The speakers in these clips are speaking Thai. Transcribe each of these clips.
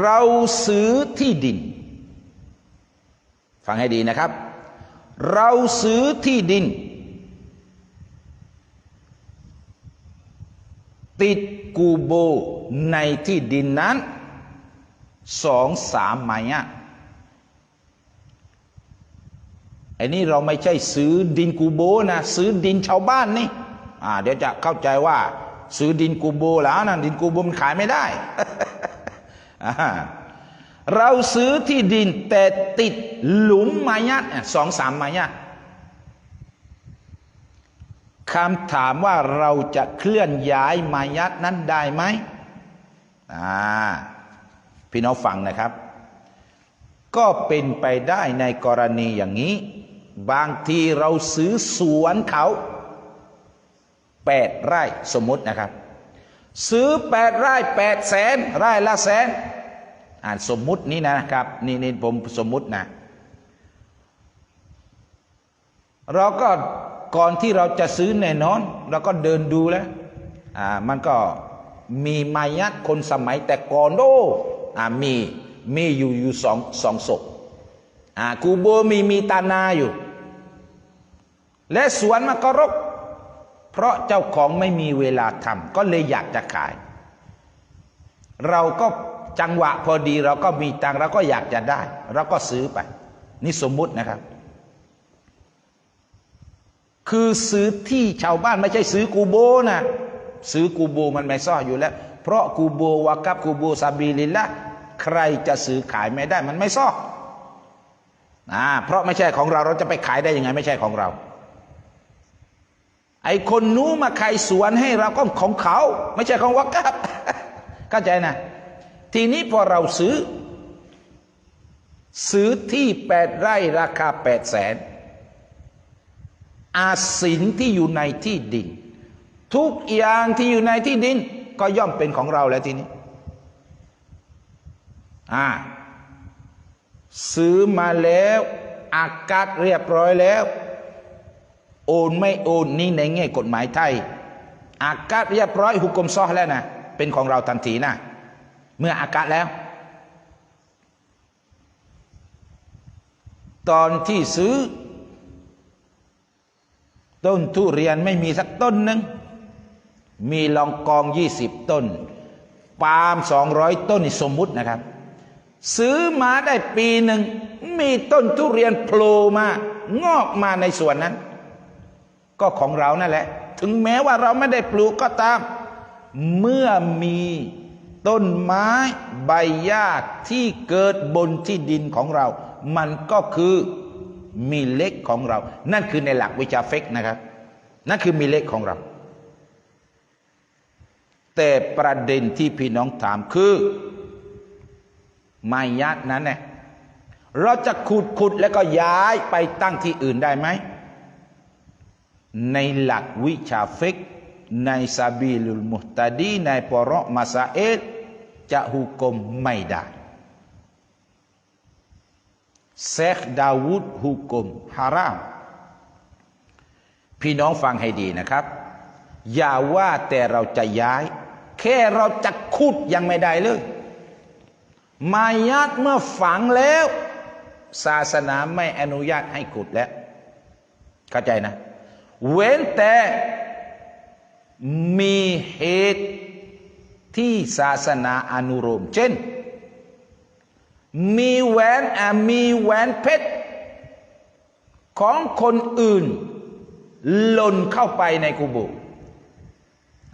เราซื้อที่ดิน ฟังให้ดีนะครับ เราซื้อที่ดิน ติดกูโบในที่ดินนั้นสองสามไมอะไอ้นี่เราไม่ใช่ซื้อดินกูโบนะซื้อดินชาวบ้านนี่อ่าเดี๋ยวจะเข้าใจว่า ซื้อดินกูโบแล้วนะดินกูโบมันขายไม่ได้ เราซื้อที่ดินแต่ติดหลุมมายัดสองสามมายัดคำถามว่าเราจะเคลื่อนย้ายมายัดนั้นได้ไหมอ่าพี่น้องฟังนะครับ ก็เป็นไปได้ในกรณีอย่างนี้ บางทีเราซื้อสวนเขาแปดไร่สมมตินะครับ ซื้อแปดไร่แปดแสนไร่ละแสนอ่านสมมุตินี้นะครับนี่นี่ผมสมมุตินะ เราก็ก่อนที่เราจะซื้อแน่นอน เราก็เดินดูแล้วอ่ามันก็มีมายัดคนสมัยแต่ก่อนโอ้อ่ามีมีอยู่อยู่สองสองศพอ่ากูโบมีมีตานาอยู่ และสวนมันก็รก เพราะเจ้าของไม่มีเวลาทำก็เลยอยากจะขาย เราก็จังหวะพอดีเราก็มีตังเราก็อยากจะได้ เราก็ซื้อไป นี่สมมุตินะครับ คือซื้อที่ชาวบ้านไม่ใช่ซื้อกูโบนะซื้อกูโบมันไม่ซ่ออยู่แล้ว เพราะกูโบวากับกูโบซาบีลินละใครจะซื้อขายไม่ได้มันไม่ซ่ออ่าเพราะไม่ใช่ของเราเราจะไปขายได้ยังไง ไม่ใช่ของเรา ไอคนนู้มาใครสวนให้เราก็ของเขา ไม่ใช่ของวากับเข้าใจนะ ทีนี้พอเราซื้อ ซื้อที่แปดไร่ราคาแปดแสนอาสินที่อยู่ในที่ดิน ทุกอย่างที่อยู่ในที่ดิน ก็ย่อมเป็นของเราแล้วทีนี้อ่าซื้อมาแล้ว อากาศเรียบร้อยแล้ว โอนไม่โอนนี่ในแง่กฎหมายไทย อากาศเรียบร้อยหุกกลมซอแล้วนะเป็นของเราทันทีนะ เมื่ออากาศแล้ว ตอนที่ซื้อ ต้นทุเรียนไม่มีสักต้นหนึ่งมีลองกองยี่สิบต้น ปาล์มสองร้อยต้นสมมุตินะครับ ซื้อมาได้ปีหนึ่ง มีต้นทุเรียนโผล่มางอกมาในส่วนนั้น ก็ของเรานั่นแหละ ถึงแม้ว่าเราไม่ได้ปลูกก็ตาม เมื่อมีต้นไม้ใบหญ้าที่เกิดบนที่ดินของเรา มันก็คือมีเล็กของเรา นั่นคือในหลักวิชาเฟกนะครับ นั่นคือมีเล็กของเรา แต่ประเด็นที่พี่น้องถามคือ ไม้ยัดนั้นเนี่ยเราจะขุดขุดแล้วก็ย้ายไปตั้งที่อื่นได้ไหม ในหลักวิชาเฟกในซาบีลุลมุตาดีในปรมาซาเอลจะหุกมไม่ได้เซคดาวุดหุกมฮาราม พี่น้องฟังให้ดีนะครับ อย่าว่าแต่เราจะย้าย แค่เราจะขุดยังไม่ได้เลย มายัดเมื่อฝังแล้ว ศาสนาไม่อนุญาตให้ขุดแล้ว เข้าใจนะ เว้นแต่มีเหตุที่ศาสนาอนุโลมเช่น มีแหวนมีแหวนเพชรของคนอื่นหล่นเข้าไปในกุโบ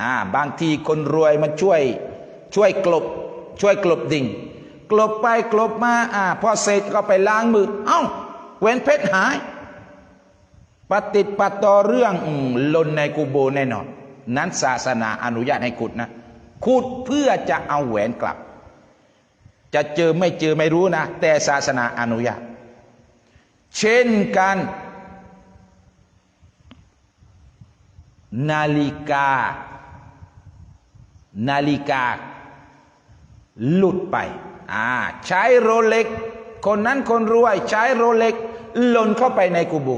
อ่าบางทีคนรวยมาช่วยช่วยกลบ ช่วยกลบดิ่ง กลบไปกลบมาอ่าพอเสร็จก็ไปล้างมือ เอ้าแหวนเพชรหาย ปฏิดปต่อเรื่องหล่นในกุโบแน่นอน นั้นศาสนาอนุญาตให้ขุดนะขุดเพื่อจะเอาแหวนกลับ จะเจอไม่เจอไม่รู้นะ แต่ศาสนาอนุญาต เช่นกันนาฬิกา นาฬิกา หลุดไปอ่าใช้โรเล็ก คนนั้นคนรวย ใช้โรเล็กหล่นเข้าไปในกุโบ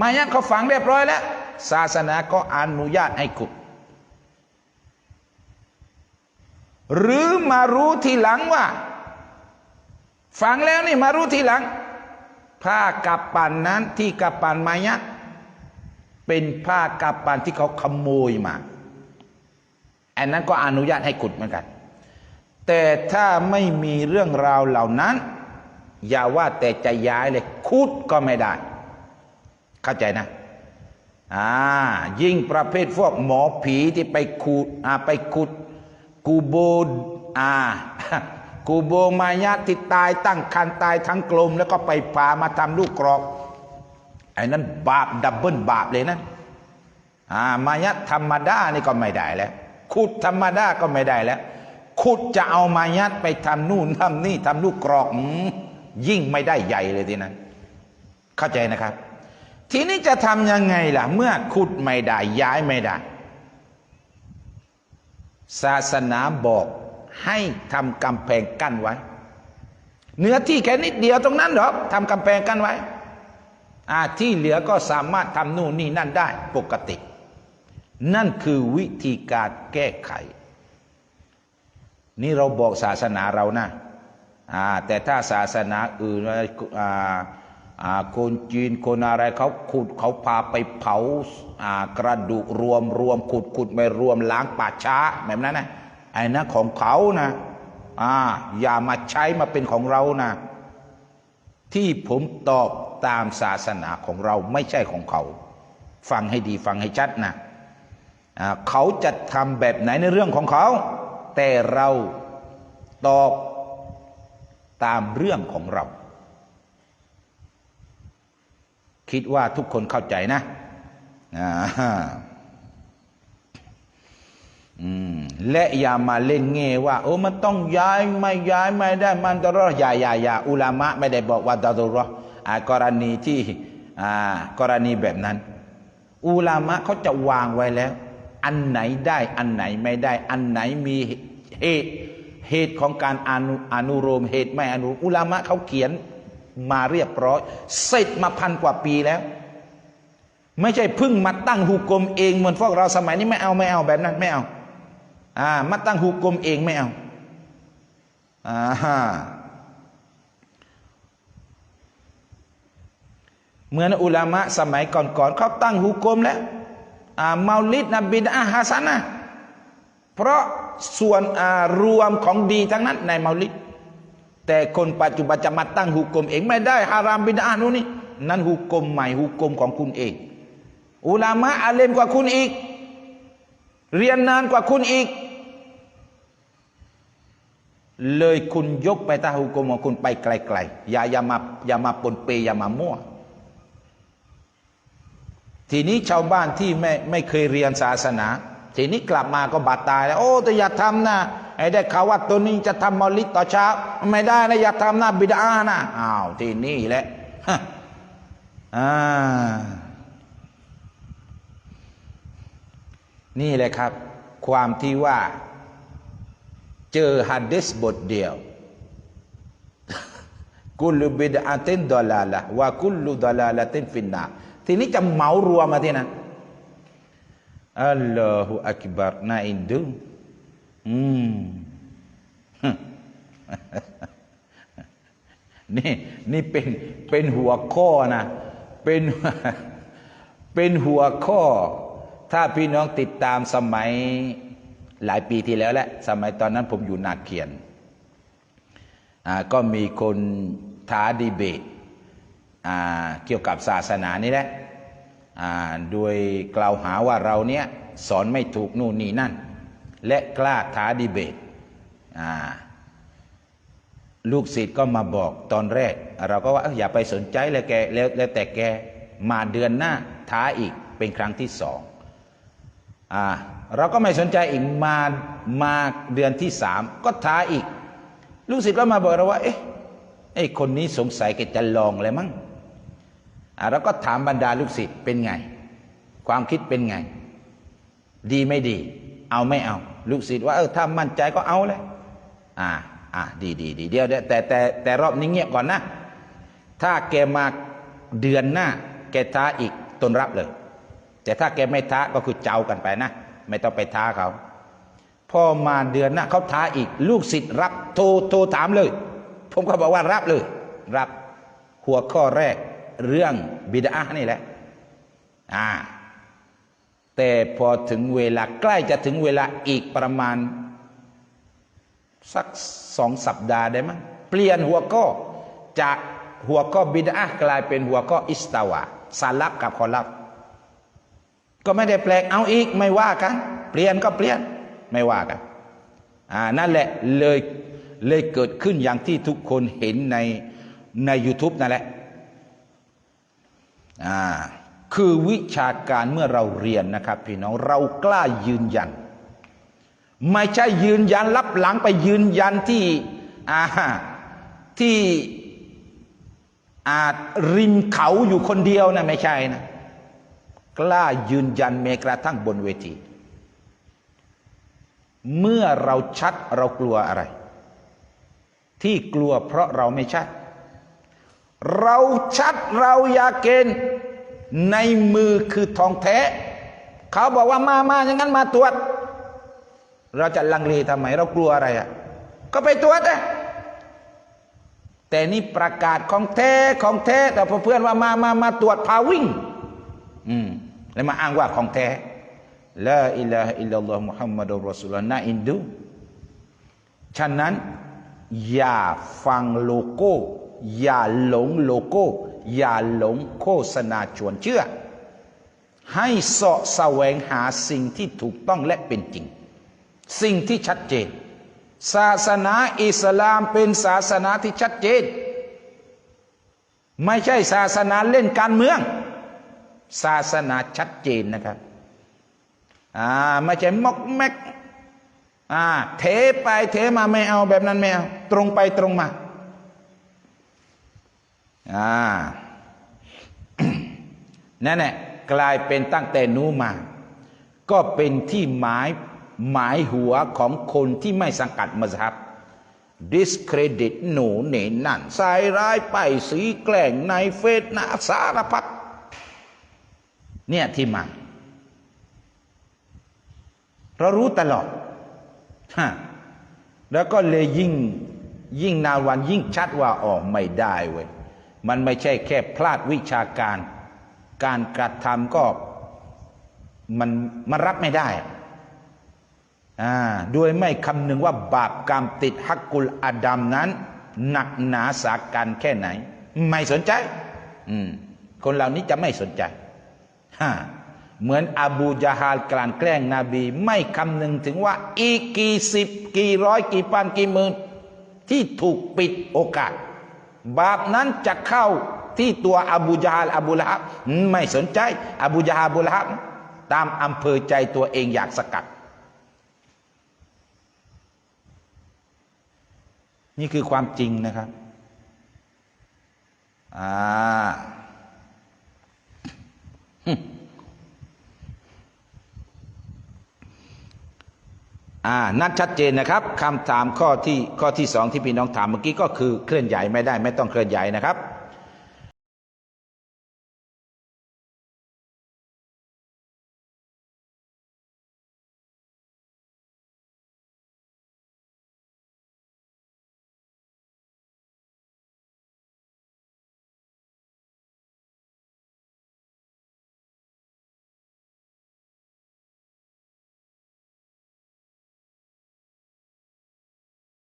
มายักเขาฝังเรียบร้อยแล้ว ศาสนาก็อนุญาตให้ขุด หรือมารู้ทีหลังว่าฟังแล้วนี่มารู้ทีหลัง ผ้ากับปันนั้นที่กับปันมายะเป็นผ้ากับปันที่เขาขโมยมาอันนั้นก็อนุญาตให้ขุดเหมือนกัน แต่ถ้าไม่มีเรื่องราวเหล่านั้น อย่าว่าแต่จะย้ายเลยขุดก็ไม่ได้ เข้าใจนะอ่ายิ่งประเภทพวกหมอผีที่ไปขุดอ่าไปขุดกูโบอ่ากูโบมายะที่ตายตั้งคันตายทั้งกลม แล้วก็ไปพามาทำลูกกรอกไอ้นั้นบาปดับเบิลบาปเลยนะอ่ามายะธรรมดานี่ก็ไม่ได้แล้วขุดธรรมดาก็ไม่ได้แล้วขุดจะเอามายะไปทำนู่นทำนี่ทำลูกกรอกยิ่งไม่ได้ใหญ่เลยทีนั้นเข้าใจนะครับ ทีนี้จะทำยังไงล่ะ เมื่อขุดไม่ได้ ย้ายไม่ได้ ศาสนาบอกให้ทำกำแพงกั้นไว้ เนื้อที่แค่นิดเดียวตรงนั้นหรอกทำกำแพงกั้นไว้อาที่เหลือก็สามารถทำนู่นนี่นั่นได้ปกติ นั่นคือวิธีการแก้ไข นี่เราบอกศาสนาเรานะอ่าแต่ถ้าศาสนาอื่นอ่า คนจีนคนอะไรเขาขุดเขาพาไปเผาากระดูกรวมรวมขุดขุดไปรวมล้างป่าช้าแบบนั้นนะไอ้นะของเขานะอ่าอย่ามาใช้มาเป็นของเรานะ ที่ผมตอบตามศาสนาของเราไม่ใช่ของเขา ฟังให้ดีฟังให้ชัดนะเขาจะทำแบบไหนในเรื่องของเขา แต่เราตอบตามเรื่องของเรา คิดว่าทุกคนเข้าใจนะอ่าอืมและอย่ามาเล่นเง่ว่าโอ้มันต้องย้ายไม่ย้ายไม่ได้มันตรออย่าอย่าอย่าอุลามะไม่ได้บอกว่าตรออ่ากรณีที่อ่ากรณีแบบนั้น อุลามะเขาจะวางไว้แล้ว อันไหนได้อันไหนไม่ได้ อันไหนมีเหตุเหตุของการอนุอนุโลมเหตุไม่อนุอุลามะเขาเขียน มาเรียบร้อย เสร็จมาพันกว่าปีแล้ว ไม่ใช่เพิ่งมาตั้งหุกกลมเองเหมือนพวกเราสมัยนี้ไม่เอาไม่เอาแบบนั้นไม่เอาอ่ามาตั้งหุกกลมเองไม่เอาอ่าเหมือนอุลามะสมัยก่อนๆเขาตั้งหุกกลมแล้วอ่าเมาลิดนบิดอาฮัสันนะเพราะส่วนอ่ารวมของดีทั้งนั้นในเมาลิด แต่คนปัจจุบันจะมาตั้งหุกกลมเองไม่ได้ฮารามบิดานู่นนี่นั่นหุกกลมใหม่หุกกลมของคุณเองอุลามะอาเลมกว่าคุณอีก เรียนนานกว่าคุณอีก เลยคุณยกไปตาหุกกลมของคุณไปไกลๆอย่าอย่ามาอย่ามาปนเปอย่ามามั่วทีนี้ชาวบ้านที่ไม่ไม่เคยเรียนศาสนา ทีนี้กลับมาก็บาดตายแล้ว โอ้แต่อย่าทำนะ ไอ้ได้ข่าวว่าตัวนี้จะทำมอลิดต่อเช้า ไม่ได้นะอย่าทำหนะบิดานะอ้าวที่นี้แหละฮะอ่านี่แหละครับ ความที่ว่าเจอฮัดดิสบทเดียว กุลบิดาตินดอลาละว่ากุลดอลาละตินฟินนาทีนี้จะเหมารวมมาที่นั้นอัลลอฮฺอักบัรน่าอินดู อืมนี่นี่เป็นเป็นหัวข้อนะ เป็นเป็นหัวข้อ ถ้าพี่น้องติดตามสมัยหลายปีที่แล้วแหละ สมัยตอนนั้นผมอยู่นาเขียน ก็มีคนท้าดีเบตเกี่ยวกับศาสนานี่แหละโดยกล่าวหาว่าเราเนี้ยสอนไม่ถูกนู่นนี่นั่น และกล้าท้าดีเบตลูกศิษย์ก็มาบอกตอนแรก เราก็ว่าอย่าไปสนใจเลยแกแล้วแล้วแต่แกมาเดือนหน้าท้าอีกเป็นครั้งที่สองอ่าเราก็ไม่สนใจอีกมามาเดือนที่สามก็ท้าอีก ลูกศิษย์ก็มาบอกเราว่า เอ๊ะไอ้คนนี้สงสัยแกจะลองเลยมั้งอ่าเราก็ถามบรรดาลูกศิษย์เป็นไง ความคิดเป็นไง ดีไม่ดี เอาไม่เอา ลูกศิษย์ว่าเออถ้ามั่นใจก็เอาเลยอ่าอ่าดีดีดีเดียวแต่แต่แต่แต่รอบนี้เงียบก่อนนะ ถ้าแกมาเดือนหน้า แกท้าอีกตนรับเลย แต่ถ้าแกไม่ท้าก็คือเจ้ากันไปนะ ไม่ต้องไปท้าเขาพอพอมาเดือนหน้าเขาท้าอีก ลูกศิษย์รับโทรโทรถามเลย ผมก็บอกว่ารับเลย รับหัวข้อแรกเรื่องบิดานี่แหละ อ่า แต่พอถึงเวลาใกล้จะถึงเวลาอีกประมาณ สักสองสัปดาห์ได้มั้งเปลี่ยนหัวข้อจากหัวข้อบิดากลายเป็นหัวข้ออิสตาวาสารับกับคอลับ ก็ไม่ได้แปลกเอาอีกไม่ว่ากัน เปลี่ยนก็เปลี่ยนไม่ว่ากันอ่านั่นแหละเลยเลยเกิดขึ้นอย่างที่ทุกคนเห็นในใน YouTube นั่นแหละอ่า คือวิชาการเมื่อเราเรียนนะครับพี่น้องเรากล้ายืนยัน ไม่ใช่ยืนยันรับหลังไปยืนยันที่อาที่อาจริมเขาอยู่คนเดียวนะไม่ใช่นะ กล้ายืนยันแม้กระทั่งบนเวที เมื่อเราชัดเรากลัวอะไร ที่กลัวเพราะเราไม่ชัด เราชัดเราอยากเกณฑ์ ในมือคือทองแท้ เขาบอกว่ามามาอย่างนั้นมาตรวจ เราจะลังเลทำไม เรากลัวอะไรอะ ก็ไปตรวจนะแต่นี่ประกาศของแท้ของแท้ แต่พเพื่อนว่ามามามาตรวจพาวิ่ง อืมแล้วมาอ้างว่าของแท้ละอิลาฮะอิลลัลลอฮ์มุฮัมมัดุลรอสุลลน่าอินดูฉะนั้น อย่าฟังโลโก้ อย่าหลงโลโก้ อย่าหลงโฆษณาชวนเชื่อ ให้เสาะแสวงหาสิ่งที่ถูกต้องและเป็นจริง สิ่งที่ชัดเจน ศาสนาอิสลามเป็นศาสนาที่ชัดเจน ไม่ใช่ศาสนาเล่นการเมือง ศาสนาชัดเจนนะครับอ่าไม่ใช่มอกแมกอ่าเทไปเทมาไม่เอาแบบนั้นไม่เอาตรงไปตรงมา อ่านั่นแหละกลายเป็นตั้งแต่นู้มา ก็เป็นที่หมายหมายหัวของคนที่ไม่สังกัดมัสฮับ discredit หนูเหนนั่นใส่ร้ายไปสีแกล้งในเฟซนาสารพัดเนี่ยที่มา เรารู้ตลอดฮะแล้วก็เลยยิ่งยิ่งนานวันยิ่งชัดว่าออกไม่ได้เว้ย มันไม่ใช่แค่พลาดวิชาการ การกระทำก็มันมันรับไม่ได้อ่าด้วยไม่คำนึงว่าบาปกรรมติดฮักกุลอาดัมนั้น หนักหนาสาการแค่ไหน ไม่สนใจ อืม คนเหล่านี้จะไม่สนใจฮะเหมือนอบูจาฮาลกลั่นแกล้งนบี ไม่คำนึงถึงว่า อีกกี่สิบ กี่ร้อยกี่พันกี่หมื่นที่ถูกปิดโอกาส บาปนั้นจะเข้าที่ตัวอบูจาฮาลอบูละฮับไม่สนใจ อบูจาฮาลอบูละฮับตามอำเภอใจตัวเองอยากสกัด นี่คือความจริงนะครับอ่า อ่านั่นชัดเจนนะครับคำถามข้อที่ข้อที่สองที่พี่น้องถามเมื่อกี้ก็คือเคลื่อนย้ายไม่ได้ ไม่ต้องเคลื่อนย้ายนะครับ